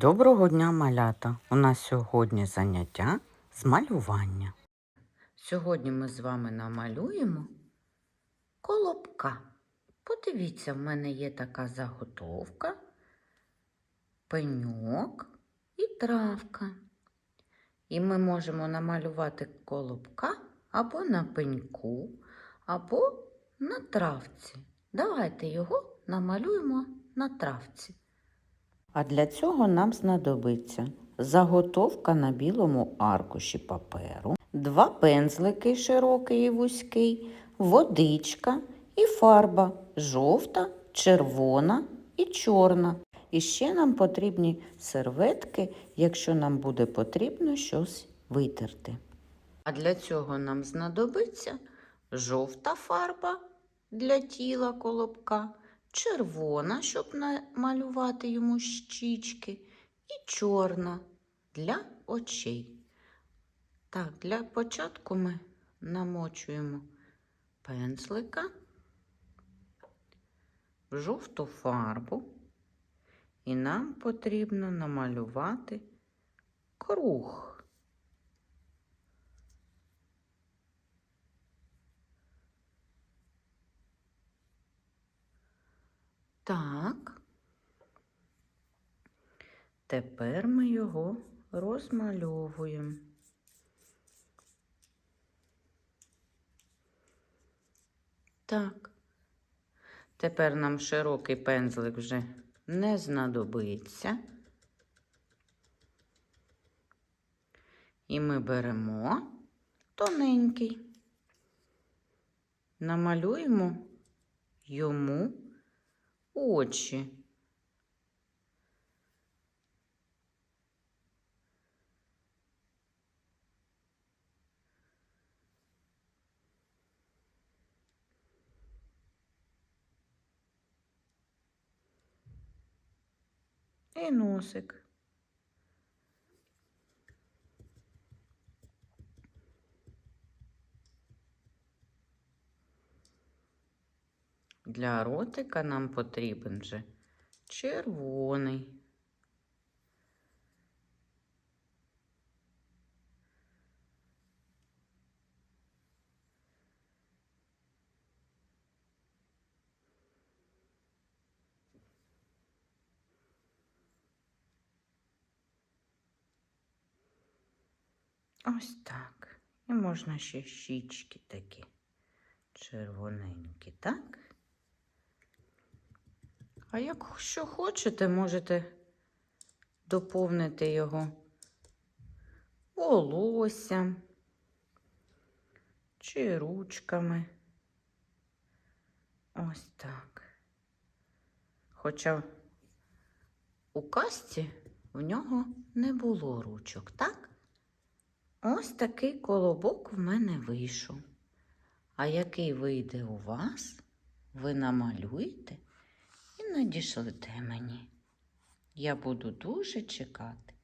Доброго дня, малята! У нас сьогодні заняття з малювання. Сьогодні ми з вами намалюємо колобка. Подивіться, в мене є така заготовка, пеньок і травка. І ми можемо намалювати колобка або на пеньку, або на травці. Давайте його намалюємо на травці. А для цього нам знадобиться заготовка на білому аркуші паперу, два пензлики широкий і вузький, водичка і фарба жовта, червона і чорна. І ще нам потрібні серветки, якщо нам буде потрібно щось витерти. А для цього нам знадобиться жовта фарба для тіла колобка червона, щоб намалювати йому щічки, і чорна для очей. Так, для початку ми намочуємо пензлика в жовту фарбу, і нам потрібно намалювати круг. Так. Тепер ми його розмальовуємо. Так. Тепер нам широкий пензлик вже не знадобиться. І ми беремо тоненький, намалюємо йому очі. І носик. Для ротика нам потрібен же червоний. Ось так. І можна ще щічки такі червоненькі, так? А якщо хочете, можете доповнити його волоссям чи ручками. Ось так. Хоча у касті в нього не було ручок, так? Ось такий колобок в мене вийшов. А який вийде у вас, ви намалюєте і надішлете мені. Я буду дуже чекати.